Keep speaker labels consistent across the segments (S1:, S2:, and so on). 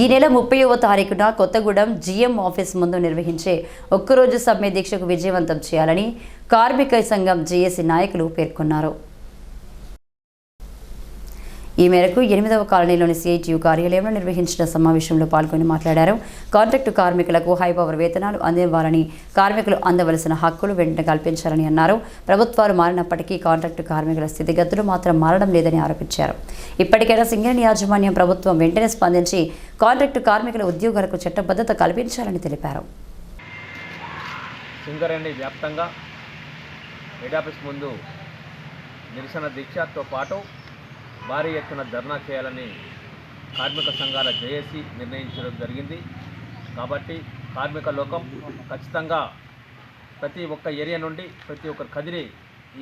S1: ఈ నెల ముప్పైవ తారీఖున కొత్తగూడెం జీఎం ఆఫీస్ ముందు నిర్వహించే ఒక్కరోజు సమ్మె దీక్షకు విజయవంతం చేయాలని కార్మిక సంఘం జేఏసీ నాయకులు పేర్కొన్నారు. ఈ మేరకు ఎనిమిదవ కాలనీలోని సిఐటియు కార్యాలయంలో నిర్వహించిన సమావేశంలో పాల్గొని మాట్లాడారు. కాంట్రాక్టు కార్మికులకు హై పవర్ వేతనాలు అందివ్వాలని కార్మికులు అందవలసిన హక్కులు వెంటనే కల్పించాలని అన్నారు. ప్రభుత్వాలు మారినప్పటికీ కాంట్రాక్టు కార్మికుల స్థితిగతులు మాత్రం మారడం లేదని ఆరోపించారు. ఇప్పటికైనా సింగరేణి యాజమాన్యం ప్రభుత్వం వెంటనే స్పందించి కాంట్రాక్టు కార్మికుల ఉద్యోగాలకు చట్టబద్ధత కల్పించాలని తెలిపారు.
S2: సింగరేణి వ్యాప్తంగా హెడ్ ఆఫీస్ ముందు నిరసన దీక్షతో పాటు భారీ ఎత్తున ధర్నా చేయాలని కార్మిక సంఘాల జేఏసీ నిర్ణయించడం జరిగింది. కాబట్టి కార్మిక లోకం ఖచ్చితంగా ప్రతి ఒక్క ఏరియా నుండి ప్రతి ఒక్క కదిరి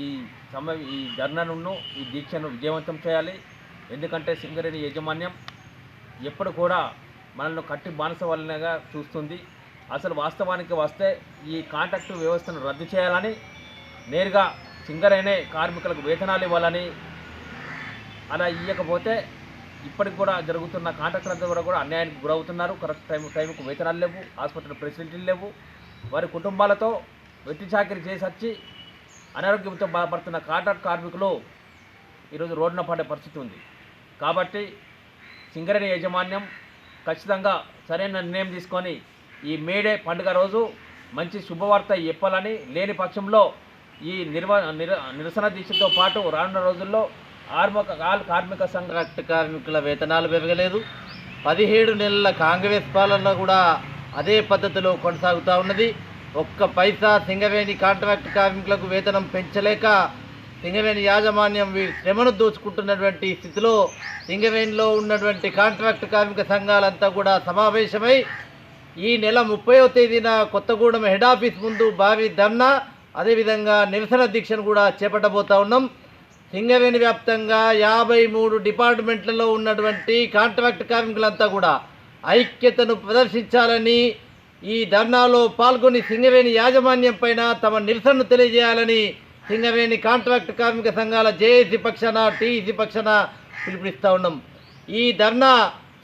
S2: ఈ సమ ఈ ధర్నాను ఈ దీక్షను విజయవంతం చేయాలి. ఎందుకంటే సింగరేణి యాజమాన్యం ఎప్పుడు కూడా మనల్ని కట్టి బానిస వలనగా చూస్తుంది. అసలు వాస్తవానికి వస్తే ఈ కాంట్రాక్టు వ్యవస్థను రద్దు చేయాలని నేరుగా సింగరేణే కార్మికులకు వేతనాలు ఇవ్వాలని అలా ఇవ్వకపోతే ఇప్పటికి కూడా జరుగుతున్న కాంట్రాక్టర్లంతా కూడా కూడా అన్యాయానికి గురవుతున్నారు. కరెక్ట్ టైం టైంకు వేతనాలు లేవు హాస్పిటల్ ఫెసిలిటీలు లేవు. వారి కుటుంబాలతో వెట్టి చాకరీ చేసి వచ్చి అనారోగ్యంతో బాధపడుతున్న కాంట్రాక్ట్ కార్మికులు ఈరోజు రోడ్డున పడే పరిస్థితి ఉంది. కాబట్టి సింగరేణి యాజమాన్యం ఖచ్చితంగా సరైన నిర్ణయం తీసుకొని ఈ మేడే పండుగ రోజు మంచి శుభవార్త చెప్పాలని లేని పక్షంలో ఈ నిర్వ నిర నిరసన దీక్షతో పాటు రానున్న రోజుల్లో ఆర్మక ఆల్ కార్మిక సంఘ
S3: కార్మికుల వేతనాలు పెరగలేదు. పదిహేడు నెలల కాంగ్రెస్ పాలన కూడా అదే పద్ధతిలో కొనసాగుతూ ఉన్నది. ఒక్క పైసా సింగవేణి కాంట్రాక్ట్ కార్మికులకు వేతనం పెంచలేక సింగవేణి యాజమాన్యం వీరి శ్రమను దోచుకుంటున్నటువంటి స్థితిలో సింగవేణిలో ఉన్నటువంటి కాంట్రాక్ట్ కార్మిక సంఘాలంతా కూడా సమావేశమై ఈ నెల ముప్పైవ తేదీన కొత్తగూడెం హెడ్ ఆఫీస్ ముందు భారీ ధర్నా అదేవిధంగా నిరసన దీక్షను కూడా చేపట్టబోతా ఉన్నాం. సింగరేణి వ్యాప్తంగా యాభై మూడు డిపార్ట్మెంట్లలో ఉన్నటువంటి కాంట్రాక్ట్ కార్మికులంతా కూడా ఐక్యతను ప్రదర్శించాలని ఈ ధర్నాలో పాల్గొని సింగరేణి యాజమాన్యం పైన తమ నిరసనను తెలియజేయాలని సింగరేణి కాంట్రాక్ట్ కార్మిక సంఘాల జేఏసీ పక్షాన టీఈసీ పక్షాన పిలుపునిస్తూ ఉన్నాం. ఈ ధర్నా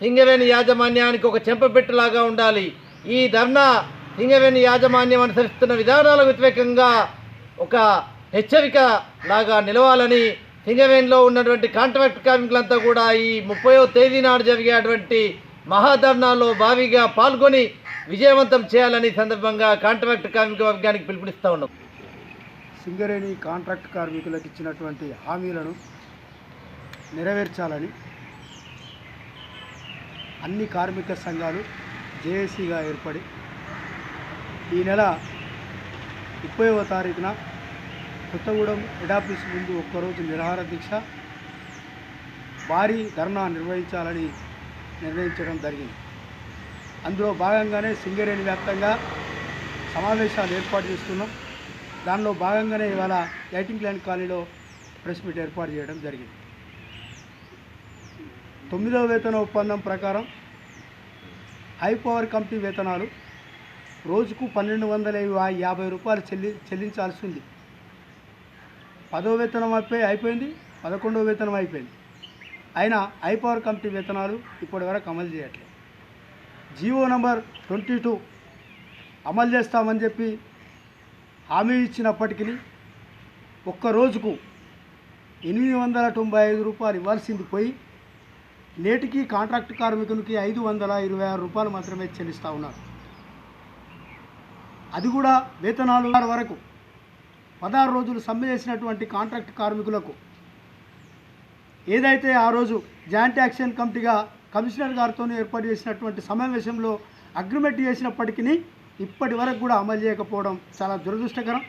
S3: సింగరేణి యాజమాన్యానికి ఒక చెంపపెట్టులాగా ఉండాలి. ఈ ధర్నా సింగరేణి యాజమాన్యం అనుసరిస్తున్న విధానాలకు వ్యతిరేకంగా ఒక హెచ్చరిక లాగా నిలవాలని సింగవేణిలో ఉన్నటువంటి కాంట్రాక్ట్ కార్మికులంతా కూడా ఈ ముప్పయో తేదీ నాడు జరిగేటువంటి మహాధర్నాలో భారీగా పాల్గొని విజయవంతం చేయాలని సందర్భంగా కాంట్రాక్ట్ కార్మిక వర్గానికి పిలుపునిస్తూ ఉన్నాం.
S4: సింగరేణి కాంట్రాక్ట్ కార్మికులకు ఇచ్చినటువంటి హామీలను నెరవేర్చాలని అన్ని కార్మిక సంఘాలు జేఏసీగా ఏర్పడి ఈ నెల ముప్పైవ తారీఖున కొత్తగూడెం హెడ్ ముందు ఒక్కరోజు నిరాహార దీక్ష భారీ ధర్నా నిర్వహించాలని నిర్ణయించడం జరిగింది. అందులో భాగంగానే సింగరేణి వ్యాప్తంగా సమావేశాలు ఏర్పాటు చేస్తున్నాం. దానిలో భాగంగానే ఇవాళ లైటింగ్ లైన్ కాలనీలో ప్రెస్ మీట్ ఏర్పాటు చేయడం జరిగింది. తొమ్మిదవ వేతన ఒప్పందం ప్రకారం హై పవర్ కంపెనీ వేతనాలు రోజుకు పన్నెండు వందల యాభై రూపాయలు చెల్లి చెల్లించాల్సి ఉంది. పదో వేతనం అయిపోయి అయిపోయింది పదకొండో వేతనం అయిపోయింది. అయినా హై పవర్ కమిటీ వేతనాలు ఇప్పటి వరకు అమలు చేయట్లేదు. జీవో నంబర్ ట్వంటీ టూ అమలు చేస్తామని చెప్పి హామీ ఇచ్చినప్పటికీ ఒక్క రోజుకు ఎనిమిది వందల తొంభై ఐదు రూపాయలు ఇవ్వాల్సింది పోయి నేటికి కాంట్రాక్ట్ కార్మికునికి ఐదు వందల ఇరవై ఆరు రూపాయలు మాత్రమే చెల్లిస్తూ ఉన్నారు. అది కూడా వేతనాలు వరకు పదహారు రోజులు సమ్మె చేసినటువంటి కాంట్రాక్ట్ కార్మికులకు ఏదైతే ఆ రోజు జాయింట్ యాక్షన్ కమిటీగా కమిషనర్ గారితో ఏర్పాటు చేసినటువంటి సమావేశంలో అగ్రిమెంట్ చేసినప్పటికీ ఇప్పటి వరకు కూడా అమలు చేయకపోవడం చాలా దురదృష్టకరం.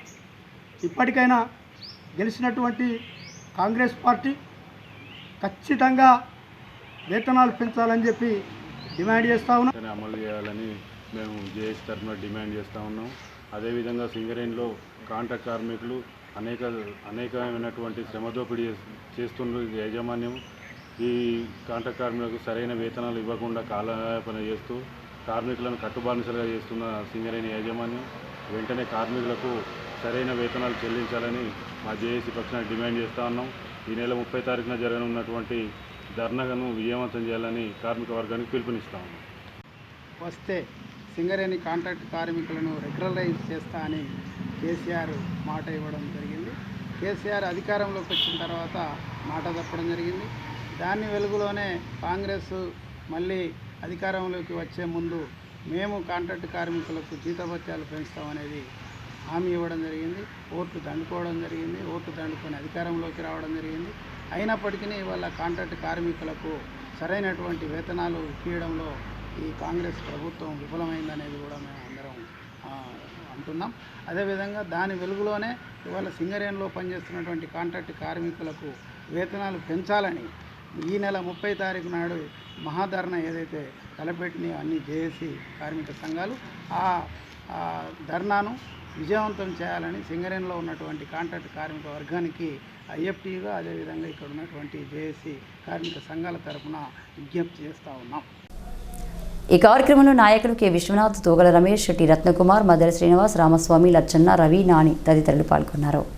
S4: ఇప్పటికైనా గెలిచినటువంటి కాంగ్రెస్ పార్టీ ఖచ్చితంగా వేతనాలు పెంచాలని చెప్పి డిమాండ్ చేస్తా ఉన్నాం.
S5: అమలు చేయాలని మేము జేఎస్ తరఫున డిమాండ్ చేస్తూ ఉన్నాం. అదేవిధంగా సింగరేణిలో కాంట్రాక్ట్ కార్మికులు అనేక అనేకమైనటువంటి శ్రమదోపిడి చేస్తున్న యాజమాన్యం ఈ కాంట్రాక్ట్ కార్మికులకు సరైన వేతనాలు ఇవ్వకుండా కాలయాపన చేస్తూ కార్మికులను కట్టుబానిసలుగా చేస్తున్న సింగరేణి యాజమాన్యం వెంటనే కార్మికులకు సరైన వేతనాలు చెల్లించాలని మా జేఏసీ పక్షాన డిమాండ్ చేస్తూ ఉన్నాం. ఈ నెల ముప్పై తారీఖున జరగనున్నటువంటి ధర్నాను విజయవంతం చేయాలని కార్మిక వర్గానికి పిలుపునిస్తా ఉన్నాం.
S6: వస్తే సింగరేణి కాంట్రాక్ట్ కార్మికులను రెగ్యులరైజ్ చేస్తా అని కేసీఆర్ మాట ఇవ్వడం జరిగింది. కేసీఆర్ అధికారంలోకి వచ్చిన తర్వాత మాట తప్పడం జరిగింది. దాన్ని వెలుగులోనే కాంగ్రెస్ మళ్ళీ అధికారంలోకి వచ్చే ముందు మేము కాంట్రాక్ట్ కార్మికులకు జీతభత్యాలు పెంచుతామనేది హామీ ఇవ్వడం జరిగింది. ఓట్లు దండుకోవడం జరిగింది. ఓట్లు దండుకొని అధికారంలోకి రావడం జరిగింది. అయినప్పటికీ ఇవాళ కాంట్రాక్ట్ కార్మికులకు సరైనటువంటి వేతనాలు ఇప్పించడంలో ఈ కాంగ్రెస్ ప్రభుత్వం విఫలమైందనేది కూడా మేము అందరం అంటున్నాం. అదేవిధంగా దాని వెలుగులోనే ఇవాళ సింగరేణిలో పనిచేస్తున్నటువంటి కాంట్రాక్ట్ కార్మికులకు వేతనాలు పెంచాలని ఈ నెల ముప్పై తారీఖు నాడు మహాధరణ ఏదైతే తలపెట్టినాయో అన్ని జేఏసీ కార్మిక సంఘాలు ఆ ధర్నాను విజయవంతం చేయాలని సింగరేణిలో ఉన్నటువంటి కాంట్రాక్ట్ కార్మిక వర్గానికి ఐఎఫ్టీగా అదేవిధంగా ఇక్కడ ఉన్నటువంటి జేఏసీ కార్మిక సంఘాల తరపున విజ్ఞప్తి చేస్తూ ఉన్నాం.
S1: ఈ కార్యక్రమంలో నాయకులు కె. విశ్వనాథ్ తోగల రమేష్ టి రత్నకుమార్ మదర శ్రీనివాస్ రామస్వామి లచ్చన్న రవి నాని తదితరులు పాల్గొన్నారు.